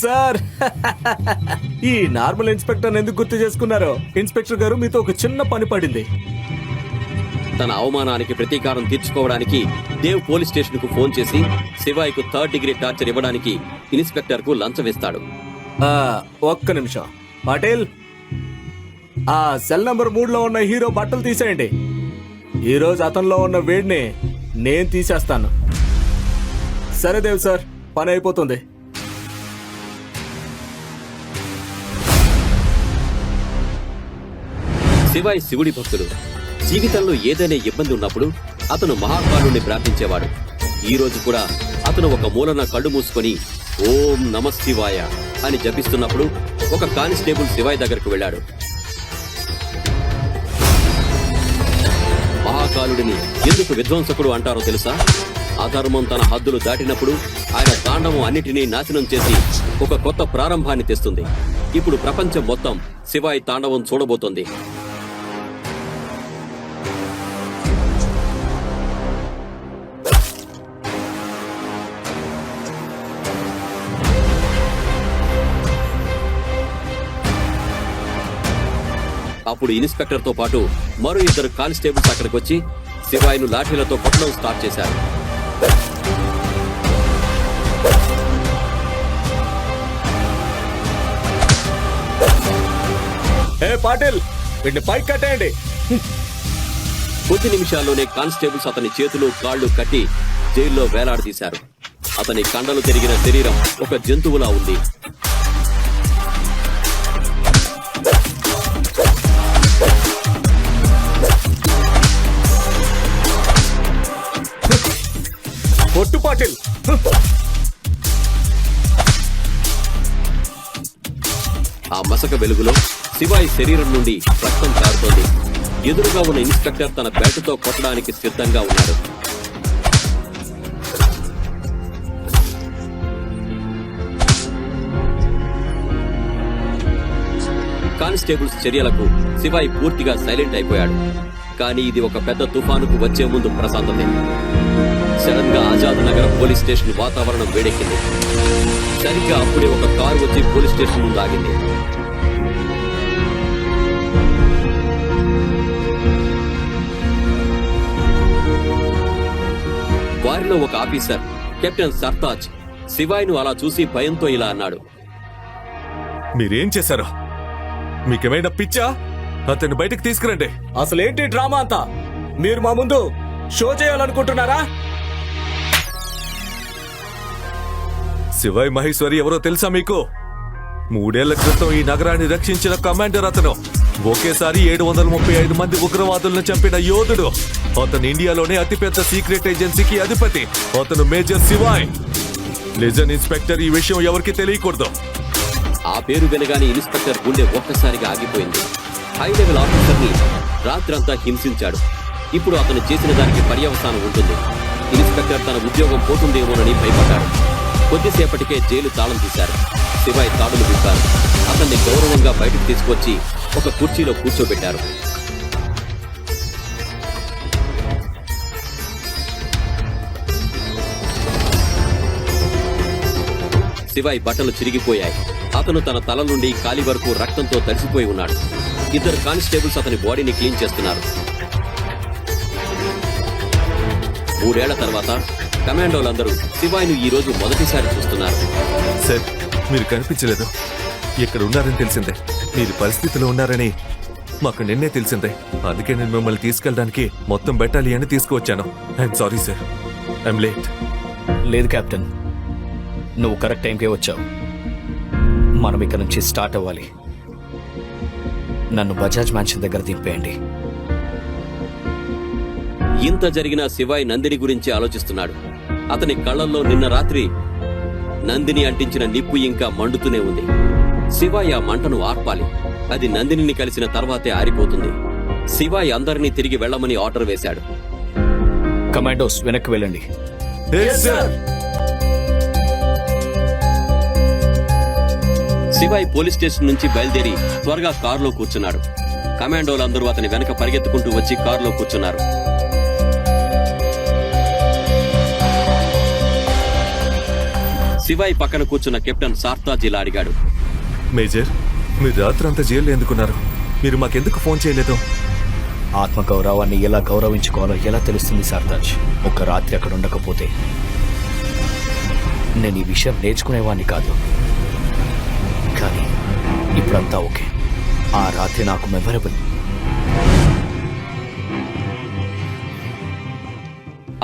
Sir. ఈ normal inspector ఎందుకు గుర్తు చేసుకున్నారో? ఇన్స్పెక్టర్ గారు మీతో ఒక చిన్న పని పడింది. తన అవమానానికి ప్రతీకారం తీర్చుకోవడానికి దేవ్ పోలీస్ స్టేషన్కు ఫోన్ చేసి శివాయ్కు థర్డ్ డిగ్రీ టార్చర్ ఇవ్వడానికి ఇన్స్పెక్టర్కు లంచం ఇస్తాడు ఆ, ఒక్క నిమిషం. పాటిల్ ఆ సెల్ నంబర్ మూడులో ఉన్న హీరో బట్టలు తీసేయండి. ఈ రోజు అతనిలో ఉన్న వేడిని నేను తీసేస్తాను. సరే దేవ్ సార్ పని అయిపోతుంది. శివాయ్ శివుడి భక్తుడు. జీవితంలో ఏదైనా ఇబ్బంది ఉన్నప్పుడు అతను మహాకాలుని ప్రార్థించేవాడు. ఈ రోజు కూడా అతను ఒక మూలన కళ్ళు మూసుకొని ఓం నమ శివాయ అని జపిస్తున్నప్పుడు ఒక కానిస్టేబుల్ శివాయ్ దగ్గరకు వెళ్ళాడు. మహాకాలుడిని ఎందుకు విధ్వంసకుడు అంటారో తెలుసా? అధర్మం తన హద్దులు దాటినప్పుడు ఆయన తాండవం అన్నిటినీ నాశనం చేసి ఒక కొత్త ప్రారంభాన్ని తెస్తుంది. ఇప్పుడు ప్రపంచం మొత్తం శివాయి తాండవం చూడబోతోంది. అప్పుడు ఇన్స్పెక్టర్తో పాటు మరో ఇద్దరు కానిస్టేబుల్స్ అక్కడికి వచ్చి శివాయిను లాఠీలతో కొట్టడం స్టార్ట్ చేశారు. ఏ పాటిల్ వీటిని పైకి కట్టేయండి. కొద్ది నిమిషాల్లోనే కానిస్టేబుల్స్ అతని చేతులు కాళ్ళు కట్టి జైల్లో వేలాడదీశారు. అతని కండలు తిరిగిన శరీరం ఒక జంతువులా ఉంది. పాటిల్ ఆ మసక వెలుగులో శివాయి శరీరం నుండి రక్తం కారుతోంది. ఎదురుగా ఉన్న ఇన్స్పెక్టర్ తన బ్యాటుతో కొట్టడానికి సిద్ధంగా ఉన్నాడు కానిస్టేబుల్స్ చర్యలకు శివాయి పూర్తిగా సైలెంట్ అయిపోయాడు. కానీ ఇది ఒక పెద్ద తుఫానుకు వచ్చే ముందు ప్రశాంతమే. సడన్గా ఆజాద్ నగర్ పోలీస్ స్టేషన్ వాతావరణం వేడెక్కింది. సరిగ్గా అప్పుడే ఒక కారు వచ్చి పోలీస్ స్టేషన్ ముందు ఆగింది. వారిలో ఒక ఆఫీసర్ కెప్టెన్ సర్తాజ్ శివాయ్ను అలా చూసి భయంతో ఇలా అన్నాడు. మీరేం చేశారు? మీకేమైనా పిచ్చా? అతన్ని బయటకు తీసుకురండి. అసలు ఏంటి డ్రామా అంతా? మీరు మా ముందు షో చేయాలనుకుంటున్నారా? శివాయ్ మహేశ్వరి ఎవరో తెలుసా మీకు? మూడేళ్ళ క్రితం ఈ నగరాన్ని రక్షించిన కమాండర్ అతను. ఒకేసారి ఏడు వందల ముప్పై ఐదు మంది ఉగ్రవాదులను చంపిన యోధుడు. అతను ఇండియాలోనే అతిపెద్ద సీక్రెట్ ఏజెన్సీకి అధిపతి. అతను మేజర్ శివాయ్. లిజన్ ఇన్స్పెక్టర్ ఈ విషయం ఎవరికి తెలియకూడదు. ఆ పేరు వినగానే ఇన్స్పెక్టర్ గుండె ఒక్కసారిగా ఆగిపోయింది. హై లెవెల్ ఆఫీసర్ని రాత్రంతా హింసించాడు. ఇప్పుడు అతను చేసిన దానికి పర్యవసానం ఉంటుంది. ఇన్స్పెక్టర్ తన ఉద్యోగం పోతుందేమోనని భయపడ్డాడు. కొద్దిసేపటికే జైలు తాళం తీశారు. శివాయ్ తాడులు విప్పారు. అతన్ని గౌరవంగా బయటకు తీసుకొచ్చి ఒక కుర్చీలో కూర్చోబెట్టారు. శివాయ్ బట్టలు చిరిగిపోయాయి. అతను తన తల నుండి కాలి వరకు రక్తంతో తడిసిపోయి ఉన్నాడు. ఇద్దరు కానిస్టేబుల్స్ అతని బాడీని క్లీన్ చేస్తున్నారు. మూడేళ్ళ తర్వాత కమాండోలందరూ శివాయ్ను ఈ రోజు మొదటిసారి చూస్తున్నారు. సార్ మీరు కనిపించలేదు. ఇక్కడ ఉన్నారని తెలిసిందే. మీరు పరిస్థితిలో ఉన్నారని మాకు నిన్నే తెలిసిందే. అందుకే నేను మిమ్మల్ని తీసుకెళ్ళడానికి మొత్తం battalion తీసుకువచ్చాను. I'm sorry sir I'm late లేదు కెప్టెన్. నువ్వు కరెక్ట్ టైంకే వచ్చావు. మనం ఇక్కడ నుంచి స్టార్ట్ అవ్వాలి. నన్ను బజాజ్ మ్యాన్షన్ దగ్గర దింపేయండి. ఇంత జరిగిన శివాయ్ నందిని గురించి ఆలోచిస్తున్నాడు. అతని కళ్ళల్లో నిన్న రాత్రి నందిని అంటించిన నిప్పు ఇంకా మండుతూనే ఉంది. శివాయ్ ఆ మంటను ఆర్పాలి. అది నందినిని కలిసిన తర్వాతే ఆరిపోతుంది. శివాయ్ అందరినీ తిరిగి వెళ్ళమని ఆర్డర్ వేశాడు. కమాండోస్ వెనక్కి వెళ్ళండి. శివాయ్ పోలీస్ స్టేషన్ నుంచి బయలుదేరి త్వరగా కారులో కూర్చున్నాడు. కమాండోలందరూ అతని వెనక పరిగెత్తుకుంటూ వచ్చి కారులో కూర్చున్నారు. శివాయి పక్కన కూర్చున్న కెప్టెన్ సార్తాజ్ ఇలా అడిగాడు. మేజర్ మీరు రాత్రంతా జైల్లో ఎందుకున్నారు? మీరు మాకెందుకు ఫోన్ చేయలేదు? ఆత్మగౌరవాన్ని ఎలా గౌరవించుకోవాలో ఎలా తెలుస్తుంది సర్తాజ్ ఒక రాత్రి అక్కడ ఉండకపోతే నేను ఈ విషయం నేర్చుకునేవాడిని కాదు. కానీ ఇప్పుడంతా ఓకే. ఆ రాత్రి నాకు మెమరబుల్.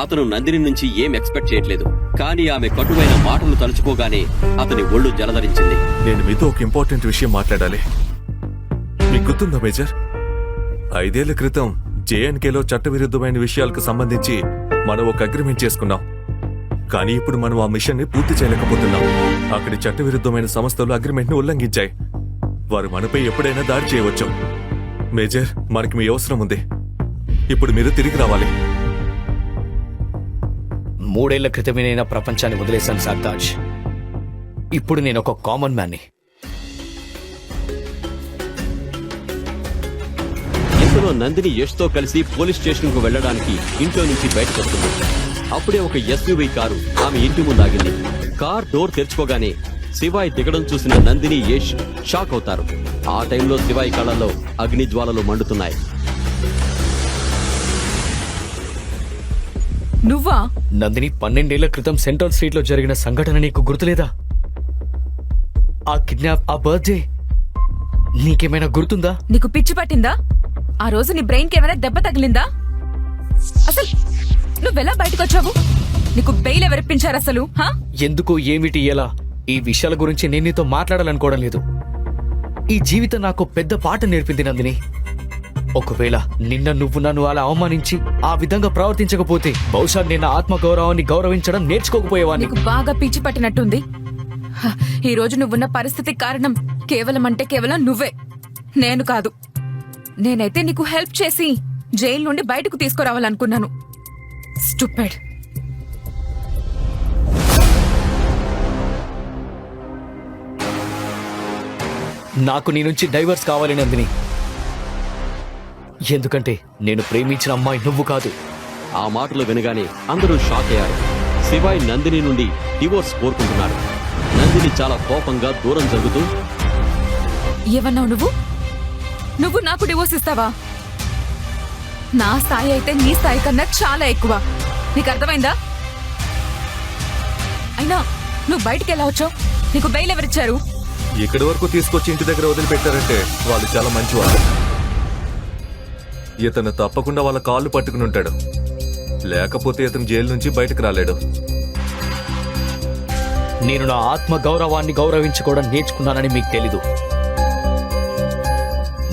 అతను నందిని నుంచి ఏం ఎక్స్పెక్ట్ చేయట్లేదు. కానీ ఆమె కటువైన మాటలు తలుచుకోగానే అతని ఒళ్ళు జలధరించింది. నేను మీతో ఒక ఇంపార్టెంట్ విషయం మాట్లాడాలి. మీకు గుర్తుందా మేజర్? ఐదేళ్ళ క్రితం జేఎన్కేలో చట్టవిరుద్ధమైన విషయాలకు సంబంధించి మనం ఒక అగ్రిమెంట్ చేసుకున్నాం. కానీ ఇప్పుడు మనం ఆ మిషన్ని పూర్తి చేయలేకపోతున్నాం. అక్కడి చట్టవిరుద్ధమైన సంస్థలు అగ్రిమెంట్ని ఉల్లంఘించాయి. వారు మనపై ఎప్పుడైనా దాడి చేయవచ్చు. మేజర్ మనకి మీ అవసరం ఉంది. ఇప్పుడు మీరు తిరిగి రావాలి. మూడేళ్ళ క్రితమే నేను ప్రపంచాన్ని వదిలేశాను సర్తాజ్ ఇప్పుడు నేను ఒక కామన్ మ్యాన్ని ఇంతలో నందిని యష్తో కలిసి పోలీస్ స్టేషన్కు వెళ్ళడానికి వెళ్ళడానికి ఇంట్లో నుంచి బయటకు వస్తుంది అప్పుడే ఒక ఎస్యూవీ కారు ఆమె ఇంటి ముందు ఆగింది. కార్ డోర్ తెరుచుకోగానే శివాయి దిగడం చూసిన నందిని యష్ షాక్ అవుతారు. ఆ టైంలో శివాయి కళ్ళలో అగ్ని జ్వాలలు మండుతున్నాయి. నువ్వా? నందిని పన్నెండేళ్ళ క్రితం సెంట్రల్ స్ట్రీట్లో జరిగిన సంఘటన నీకు గుర్తులేదా? ఆ కిడ్నాప్ ఆ బర్త్డే నీకేమైనా గుర్తుందా? నీకు పిచ్చి పట్టిందా? ఆ రోజు నీ బ్రెయిన్కి ఏమైనా దెబ్బ తగిలిందా? అసలు నువ్వెలా బయటకు వచ్చావు నీకు బెయిల్ ఎవరిప్పించారు అసలు హా? ఎందుకు ఏమిటి ఎలా? ఈ విషయాల గురించి నేను నీతో మాట్లాడాలనుకోవడం లేదు. ఈ జీవితం నాకు పెద్ద పాట నేర్పింది నందిని. ఒకవేళ నిన్న నువ్వు నన్ను అలా అవమానించి ఆ విధంగా ప్రవర్తించకపోతే బహుశా నిన్న ఆత్మగౌరవాన్ని గౌరవించడం నేర్చుకోకపోయేవాడిని నీకు బాగా పిచ్చి పట్టినట్టుంది. హ, ఈ రోజు నువ్వున్న పరిస్థితి కారణం కేవలం అంటే కేవలం నువ్వే. నేను కాదు. నేనైతే నీకు హెల్ప్ చేసి జైలు నుండి బయటకు తీసుకురావాలనుకున్నాను. స్టూపెడ్. నాకు నీ నుంచి డైవర్స్ కావాలి నందిని. ఎందుకంటే నేను ప్రేమించిన అమ్మాయి నువ్వు కాదు. ఆ మాటలు వినగానే అందరూ షాక్ అయ్యారు. శివాయి నందిని నుండి డివోర్స్ కోరుకుంటున్నాడు నందిని చాలా కోపంగా దూరం జరుగుతూ ఏమన్నావు నువ్వు? నువ్వు నాకు డివోర్స్ ఇస్తావా? నా స్థాయి అయితే నీ స్థాయి కన్నా చాలా ఎక్కువ. నీకు అర్థమైందా? అయినా నువ్వు బయటికి ఎలా వచ్చావు? నీకు బెయిల్ ఎవరిచ్చారు? ఇక్కడి వరకు తీసుకొచ్చి ఇంటి దగ్గర వదిలిపెట్టారంటే వాళ్ళు చాలా మంచివాళ్ళు. ఇతను తప్పకుండా వాళ్ళ కాళ్ళు పట్టుకుని ఉంటాడు. లేకపోతే ఇతను జైలు నుంచి బయటకు రాలేడు. నేను నా ఆత్మ గౌరవాన్ని గౌరవించుకోవడం నేర్చుకున్నానని మీకు తెలీదు.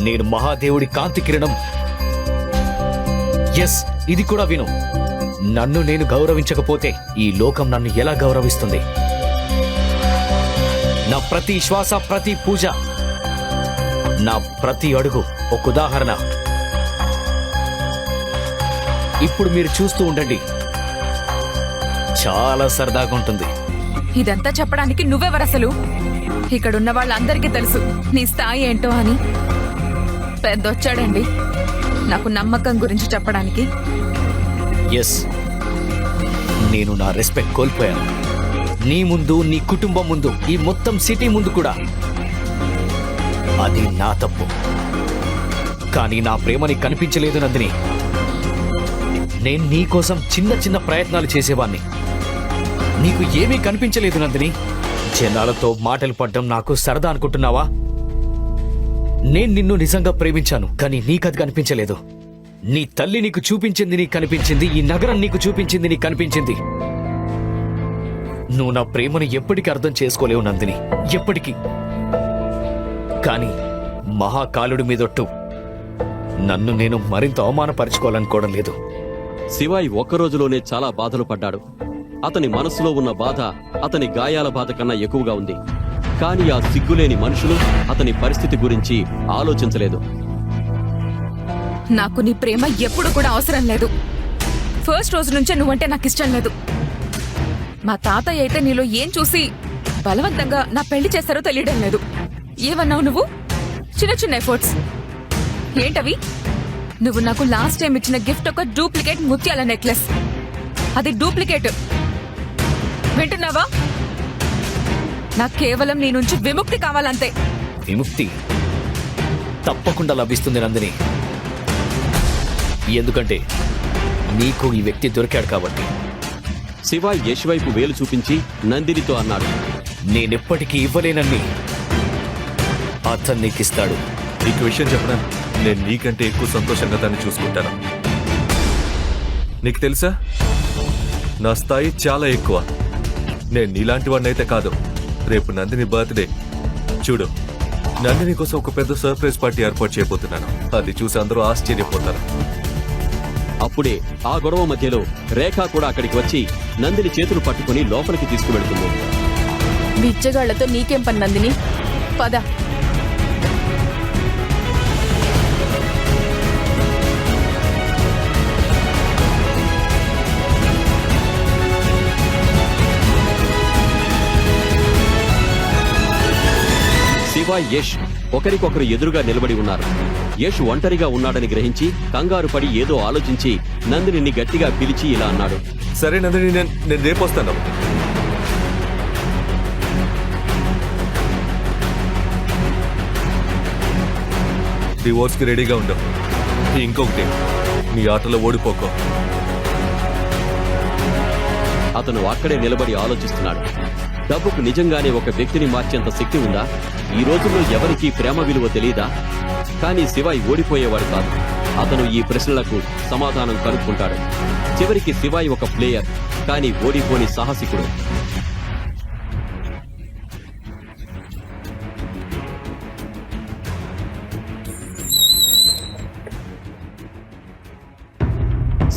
నేను మహాదేవుడి కాంతి కిరణం. ఎస్ ఇది కూడా విను. నన్ను నేను గౌరవించకపోతే ఈ లోకం నన్ను ఎలా గౌరవిస్తుంది? నా ప్రతి శ్వాస ప్రతి పూజ నా ప్రతి అడుగు ఒక ఉదాహరణ. ఇప్పుడు మీరు చూస్తూ ఉండండి. చాలా సరదాగా ఉంటుంది. ఇదంతా చెప్పడానికి నువ్వెవరసలు? ఇక్కడున్న వాళ్ళందరికీ తెలుసు. నీ స్థాయి ఏంటో అని. పెద్దొచ్చాడండి. నాకు నమ్మకం గురించి చెప్పడానికి. ఎస్ నేను నా రెస్పెక్ట్ కోల్పోయాను. నీ ముందు నీ కుటుంబం ముందు ఈ మొత్తం సిటీ ముందు కూడా. అది నా తప్పు. కానీ నా ప్రేమని కనిపించలేదు నందిని. నేను నీకోసం చిన్న చిన్న ప్రయత్నాలు చేసేవాణ్ణి. నీకు ఏమీ కనిపించలేదు నందిని. జనాలతో మాటలు పడ్డం నాకు సరదా అనుకుంటున్నావా? నేను నిన్ను నిజంగా ప్రేమించాను కానీ నీకది కనిపించలేదు. నీ తల్లి నీకు చూపించింది నీకు కనిపించింది ఈ నగరం నీకు చూపించింది నీకు కనిపించింది. నువ్వు నా ప్రేమను ఎప్పటికీ అర్థం చేసుకోలేవు నందిని. ఎప్పటికీ. కానీ మహాకాలుడి మీదొట్టు నన్ను నేను మరింత అవమానపరుచుకోవాలనుకోవడం లేదు. శివాయి ఒక్క రోజులోనే చాలా బాధలు పడ్డాడు. అతని మనసులో ఉన్న బాధ అతని గాయాల బాధ కన్నా ఎక్కువగా ఉంది. కానీ ఆ సిగ్గులేని మనుషులు అతని పరిస్థితి గురించి ఆలోచించలేదు. నాకు నీ ప్రేమ ఎప్పుడు కూడా అవసరం లేదు. ఫస్ట్ రోజు నుంచే నువ్వంటే నాకు ఇష్టం లేదు. మా తాతయ్య అయితే నీలో ఏం చూసి బలవంతంగా నా పెళ్ళి చేస్తారో తెలియడం లేదు. ఏమన్నావు నువ్వు? చిన్న చిన్న ఎఫర్ట్స్. ఏంటవి? నువ్వు నాకు లాస్ట్ టైం ఇచ్చిన గిఫ్ట్ ఒక డూప్లికేట్ ముత్యాల నెక్లెస్ అది డూప్లికేట్ వింటున్నావా? నాకు కేవలం నీ నుంచి విముక్తి కావాలంతే. విముక్తి తప్పకుండా లభిస్తుంది నందిని. ఎందుకంటే నీకు ఈ వ్యక్తి దొరికాడు కాబట్టి. శివ యష్ వైపు వేలు చూపించి నందినితో అన్నాడు. నేనెప్పటికీ ఇవ్వలేనన్ని. అతను నీకిస్తాడు నీకు విషయం చెప్పనా? నేను నీకంటే ఎక్కువ సంతోషంగా దాన్ని చూసుకుంటాను. నీకు తెలుసా? నా స్థాయి చాలా ఎక్కువ. నేను నీలాంటి వాడినైతే కాదు. రేపు నందిని బర్త్డే. చూడు నందిని కోసం ఒక పెద్ద సర్ప్రైజ్ పార్టీ ఏర్పాటు చేయబోతున్నాను. అది చూసి అందరూ ఆశ్చర్యపోతారు. అప్పుడే ఆ గొడవ మధ్యలో రేఖ కూడా అక్కడికి వచ్చి నందిని చేతులు పట్టుకుని లోపలికి తీసుకువెళ్తుంది. బిచ్చగాళ్ళతో నీకేం పని నందిని? పద. శివ యష్ ఒకరికొకరు ఎదురుగా నిలబడి ఉన్నారు. యష్ ఒంటరిగా ఉన్నాడని గ్రహించి కంగారు పడి ఏదో ఆలోచించి నందినిని గట్టిగా పిలిచి ఇలా అన్నాడు. సరే నందిని నేను నేను రేపు వస్తాను డివోర్స్కి రెడీగా ఉండు. ఇంకొకటి నీ ఆటలో ఓడిపోకో. అతను అక్కడే నిలబడి ఆలోచిస్తున్నాడు. డబ్బుకు నిజంగానే ఒక వ్యక్తిని మార్చేంత శక్తి ఉందా? ఈ రోజుల్లో ఎవరికీ ప్రేమ విలువ తెలియదా కానీ శివాయ్ ఓడిపోయేవాడు కాదు. అతను ఈ ప్రశ్నలకు సమాధానం కనుక్కుంటాడు. చివరికి శివాయ్ ఒక ప్లేయర్ కానీ ఓడిపోని సాహసికుడు.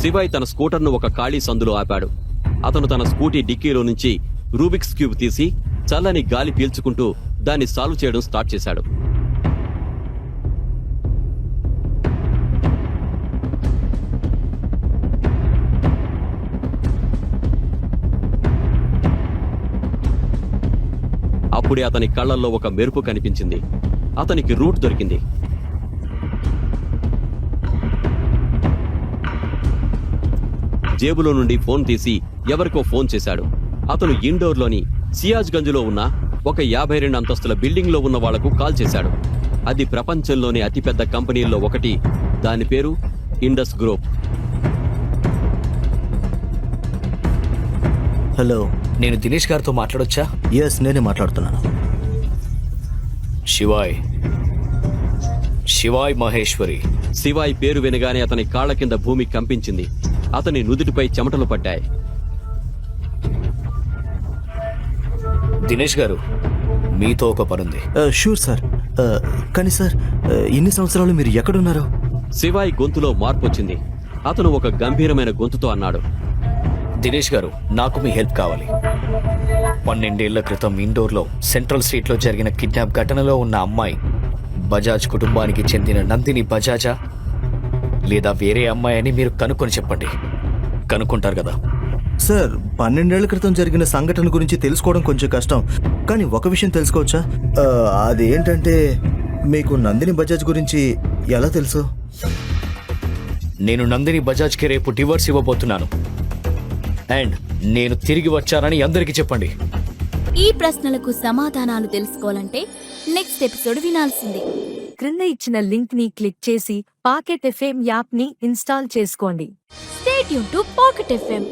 శివాయ్ తన స్కూటర్ను ఒక ఖాళీ సందులో ఆపాడు. అతను తన స్కూటీ డిక్కీలో నుంచి రూబిక్స్ క్యూబ్ తీసి చల్లని గాలి పీల్చుకుంటూ దాన్ని సాల్వ్ చేయడం స్టార్ట్ చేశాడు. అప్పుడే అతని కళ్ళల్లో ఒక మెరుపు కనిపించింది. అతనికి రూట్ దొరికింది. జేబులో నుండి ఫోన్ తీసి ఎవరికో ఫోన్ చేశాడు. అతను ఇండోర్లోని సియాజ్గంజ్లో ఉన్న ఒక యాభై రెండు అంతస్తుల బిల్డింగ్లో ఉన్న వాళ్ళకు కాల్ చేశాడు. అది ప్రపంచంలోని అతిపెద్ద కంపెనీల్లో ఒకటి. దాని పేరు ఇండస్ గ్రూప్. హలో. నేను దినేష్ గారితో మాట్లాడొచ్చా? ఎస్ నేనే మాట్లాడుతున్నాను. శివాయ్. శివాయ్ మహేశ్వరి. శివాయ్ పేరు వినగానే అతని కాళ్ళ కింద భూమి కంపించింది. అతని నుదుటిపై చెమటలు పడ్డాయి దినేష్ గారు మీతో ఒక పనుంది. Sure sir. కానీ సార్ ఇన్ని సంవత్సరాలు మీరు ఎక్కడున్నారు? శివాయ్ గొంతులో మార్పు వచ్చింది అతను ఒక గంభీరమైన గొంతుతో అన్నాడు. దినేష్ గారు నాకు మీ హెల్ప్ కావాలి. పన్నెండేళ్ళ క్రితం ఇండోర్లో సెంట్రల్ స్ట్రీట్లో జరిగిన కిడ్నాప్ ఘటనలో ఉన్న అమ్మాయి బజాజ్ కుటుంబానికి చెందిన నందిని బజాజా లేదా వేరే అమ్మాయి అని మీరు కనుక్కొని చెప్పండి. కనుక్కుంటారు కదా. సార్ పన్నెండేళ్ళ క్రితం జరిగిన సంఘటన గురించి తెలుసుకోవడం కొంచెం కష్టం. కానీ ఒక విషయం తెలుసుకోవచ్చా? ఆ, అదేంటంటే మీకు నందిని బజాజ్ గురించి ఎలా తెలుసు? నేను నందిని బజాజ్కి రేపు డివోర్స్ ఇవ్వబోతున్నాను. అండ్ నేను తిరిగి వచ్చానని అందరికీ చెప్పండి. ఈ ప్రశ్నలకు సమాధానాలు తెలుసుకోవాలంటే నెక్స్ట్ ఎపిసోడ్ వినాల్సిందే. క్రింద ఇచ్చిన లింక్ని క్లిక్ చేసి పాకెట్ ఎఫ్ఎం యాప్ని ఇన్స్టాల్ చేసుకోండి. స్టేట్ యూన్ టు పాకెట్ ఎఫ్ఎం